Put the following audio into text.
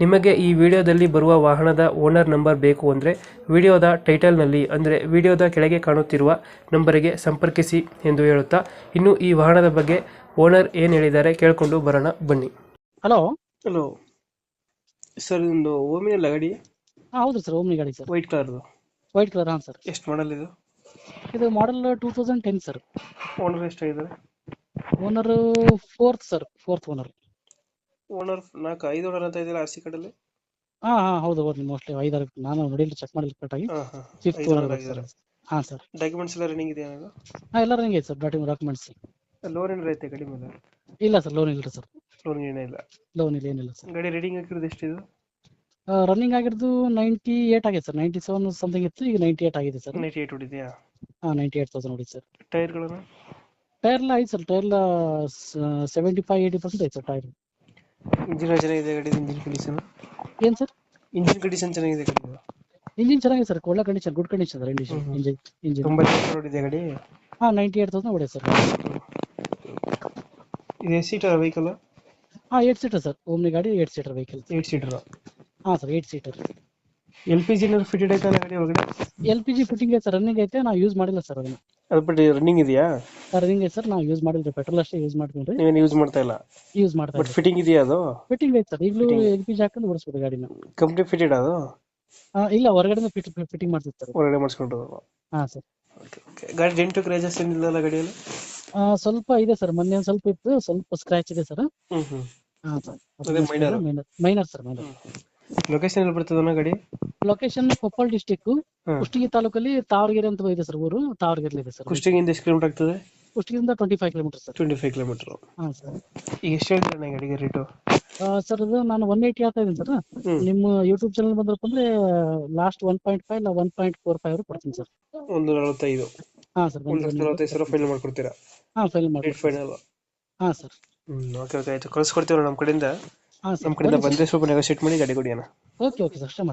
ನಿಮಗೆ ಈ ವಿಡಿಯೋದಲ್ಲಿ ಬರುವ ವಾಹನದ ಓನರ್ ನಂಬರ್ ಬೇಕು ಅಂದರೆ ವಿಡಿಯೋದ ಟೈಟಲ್ನಲ್ಲಿ ಅಂದರೆ ವಿಡಿಯೋದ ಕೆಳಗೆ ಕಾಣುತ್ತಿರುವ ನಂಬರಿಗೆ ಸಂಪರ್ಕಿಸಿ ಎಂದು ಹೇಳುತ್ತಾ ಇನ್ನು ಈ ವಾಹನದ ಬಗ್ಗೆ ಓನರ್ ಏನು ಹೇಳಿದ್ದಾರೆ ಕೇಳಿಕೊಂಡು ಬರೋಣ ಬನ್ನಿ. ಹಲೋ? ಹಲೋ. ಸರ್ ಇದೊಂದು ಓಮಿನಲ್ಲ ಗಾಡಿ? ಹೌದು ಸರ್ ಓಮಿನಿ ಗಾಡಿ ಸರ್. ವೈಟ್ ಕಲರ್ದು. ವೈಟ್ ಕಲರ್ ಹಾಂ ಸರ್. ಎಷ್ಟು ಮಾಡಲ್ ಇದು? ಇದು model two thousand ten sir. Owner ಎಷ್ಟಾಗಿದ್ದಾರೆ? Owner fourth sir fourth owner owner ನಾಲ್ಕು ಐದು ಓನರ್ ಅಂತ ಇದೆಯಲ್ಲ ಆರ್ ಸಿ ಹಾ ಹಾ ಹಾಂ ಹೌದು ಹೌದು ಮೋಸ್ಟ್ಲಿ ಐದಾರು ನಾನು ನೋಡಿಲ್ಲ ಚೆಕ್ ಮಾಡಿಲ್ಲ ಕರೆಕ್ಟಾಗಿ ಹಾಂ ಹಾಂ fifth owner owner sir. Documents ಎಲ್ಲ ರನ್ನಿಂಗ್ ಇದೆಯಾ ಇದು ಹಾಂ ಎಲ್ಲ ರನ್ನಿಂಗ್ ಐತೆ ಸರ್. ಡಾಟಿ ಡಾಕ್ಯುಮೆಂಟ್ಸ್ ಲೋನ್ ಏನಾರ ಐತೆ ಕಡಿಮೆ ಮೇಲೆ? ಇಲ್ಲ ಸರ್ ಲೋನ್ ಇಲ್ಲ ಸರ್. ಲೋನ್ ಇಲ್ಲ. ಲೋನ್ ಇಲ್ಲ ಏನಿಲ್ಲ ಸರ್. ಗಾಡಿ ರೀಡಿಂಗ್ ಹಾಕಿರೋದು ಎಷ್ಟಿದು? ರನ್ನಿಂಗ್ ಆಗಿರೋದು ನೈಂಟಿ ಏಟ್ ಆಗಿದೆ ಸರ್. ನೈಂಟಿ ಸೆವೆನ್ ಸಮಥಿಂಗ್ ಇತ್ತು ಈಗ ನೈಂಟಿ ಏಟ್ ಆಗಿದೆ ಸರ್. ನೈಂಟಿ ಏಟ್ ಹೊಡಿದೆಯಾ? ಹಾ ನೈಂಟಿ ಏಟ್ ತೌಸಂಡ್ ನೋಡಿ ಸರ್ ಟೈರ್ಗಳನ್ನು ಟೈರ್ ಎಲ್ಲ ಐತೆ ಸರ್. ಟೈರ್ ಎಲ್ಲ ಸೆವೆಂಟಿ ಫೈವ್ ಏಯ್ಟಿ ಪರ್ಸೆಂಟ್ ಐತೆ ಸರ್ ಟೈರ್ ಇಂಜಿನ್ ಚೆನ್ನಾಗಿದೆ ಗಾಡಿ ಇಂಜಿನ್ ಕಂಡೀಷನ್ ಏನು ಸರ್? ಇಂಜಿನ್ ಕಂಡೀಷನ್ ಚೆನ್ನಾಗಿದೆ ಗಾಡಿ ಇಂಜಿನ್ ಚೆನ್ನಾಗಿದೆ ಸರ್ ಒಳ್ಳೆ condition good condition sir engine. Engine engine ತೊಂಬತ್ತು ಇದೆ ಗಾಡಿ ಹಾಂ ನೈಂಟಿ ಏಟ್ ತೌಸಂಡ್ ಹೊಡೆ ಸರ್. ಇದು ಎಷ್ಟು ಸೀಟರ್ ವೆಹಿಕಲ್ ಹಾಂ ಏಟ್ ಸೀಟರ್ ಸರ್. ಓಮ್ನಿ ಗಾಡಿ eight seater vehicle eight seater ಹಾಂ sir eight seater L P G fitted ಐತಲ್ಲ ಗಾಡಿ ಒಳಗಡೆ? ಎಲ್ ಪಿ ಜಿ ಫಿಟ್ಟಿಂಗ್ ಐತೆ ಸರ್ ರನ್ನಿಂಗ್ ಐತೆ ನಾವು ಯೂಸ್ ಮಾಡಿಲ್ಲ ಸರ್ ಅದನ್ನ. ಅದು ಬಿಟ್ಟು ರನ್ನಿಂಗ್ ಇದೆಯಾ? ರನ್ನಿಂಗ್ ಐತೆ ಸರ್. ನಾವು ಯೂಸ್ ಮಾಡಿದ್ರೆ ಪೆಟ್ರೋಲ್ ಅಷ್ಟೇ ಯೂಸ್ ಮಾಡ್ತೀನಿ ರೀ. ನೀವೇನು ಯೂಸ್ ಮಾಡ್ತಾ ಇಲ್ಲ? ಯೂಸ್ ಮಾಡ್ತಾ ಬಟ್ ಫಿಟ್ಟಿಂಗ್ ಇದೆಯಾ ಅದು? ಫಿಟ್ಟಿಂಗ್ ಐತೆ ಸರ್. ಈಗಲೂ. ಎಲ್ ಪಿ ಜಿ ಹಾಕೊಂಡು ಓಡಿಸ್ಬೋದು ಗಾಡಿನ. ಕಂಪ್ನಿ ಫಿಟೆಡ್ ಅದು? ಆ, ಇಲ್ಲ ಹೊರಗಡೆ ಫಿಟ್ ಫಿಟ್ಟಿಂಗ್ ಮಾಡ್ತಿತ್ತು ಸರ್. ಹೊರಗಡೆ ಮಾಡಿಸ್ಕೊಂಡು ಹಾಂ ಸರ್. ಗಾಡಿ ಡೆಂಟು ಕ್ರೇಜಸ್ ಏನಿಲ್ಲ ಗಾಡಿಯಲ್ಲಿ? ಸ್ವಲ್ಪ ಇದೆ ಸರ್. ಮೊನ್ನೆ ಒಂದ್ ಸ್ವಲ್ಪ ಇತ್ತು. ಸ್ವಲ್ಪ ಸ್ಕ್ರಾಚ್ ಇದೆ sir. Minor sir. Minor location ಎಲ್ಲಿ ಬರ್ತದಣ್ಣ ಗಾಡಿ? Location Koppal district. ಕುಷ್ಟಗಿ ತಾಲೂಕಲ್ಲಿ ತಾವರಗೆರೆ ಅಂತ ಇದೆ ಸರ್ ಊರು ತಾವರಗೆರೆ ಇದೆ ಸರ್. ಕುಷ್ಟಗಿಯಿಂದ ಎಷ್ಟು ಕಿಲೋಮೀಟರ್ ಆಗ್ತದೆ? ಕುಷ್ಟಗಿಯಿಂದ twenty five kilometre sir. Twenty five kilometre ಹಾಂ ಸರ್. ಈಗ ಎಷ್ಟು ಹೇಳ್ತೀರಣ್ಣ ಗಾಡಿಗೆ ರೇಟು ಸರ್ ಅದು ನಾನು ಒನ್ ಏಯ್ಟಿ ಆಗ್ತಾ ಇದ್ದೀನಿ ಸರ್. ನಿಮ್ಮ ಯೂಟ್ಯೂಬ್ ಚಾನಲ್ ಬಂದ್ರಪ್ಪ ಅಂದ್ರೆ ಲಾಸ್ಟ್ ಒನ್ ಪಾಯಿಂಟ್ ಫೈವ್ ಇಲ್ಲ ಒನ್ ಪಾಯಿಂಟ್ ಫೋರ್ ಫೈವ್ ಕೊಡ್ತೀನಿ ಸರ್. ಒಂದು ನಲವತ್ತೈದು. ಹಾಂ ಸರ್ ಒಂದು ನಲವತ್ತೈದು ಸಾವಿರ ಫೈನಲ್ ಮಾಡ್ಕೊಡ್ತೀರಾ? ಹಾಂ ಫೈನಲ್ ಮಾಡಿ ಫೈನಲ್ ಹಾಂ ಸರ್. ಹ್ಮ್ ಓಕೆ ಓಕೆ ಆಯ್ತು. ಕಳ್ಸ್ಕೊಡ್ತೀವಿ ನಮ್ಮ ಕಡೆಯಿಂದ? ಹಾಂ ನಮ್ಮ ಕಡೆಯಿಂದ ಬಂದ್ರೆ ಸ್ವಲ್ಪ ನೆಗೋಸಿಯೇಟ್ ಮಾಡಿ ಗಾಡಿ ಕೊಡಿ ಅಣ್ಣ. ಓಕೆ ಓಕೆ ಸರ್ ಅಷ್ಟೇ ಮಾಡಿ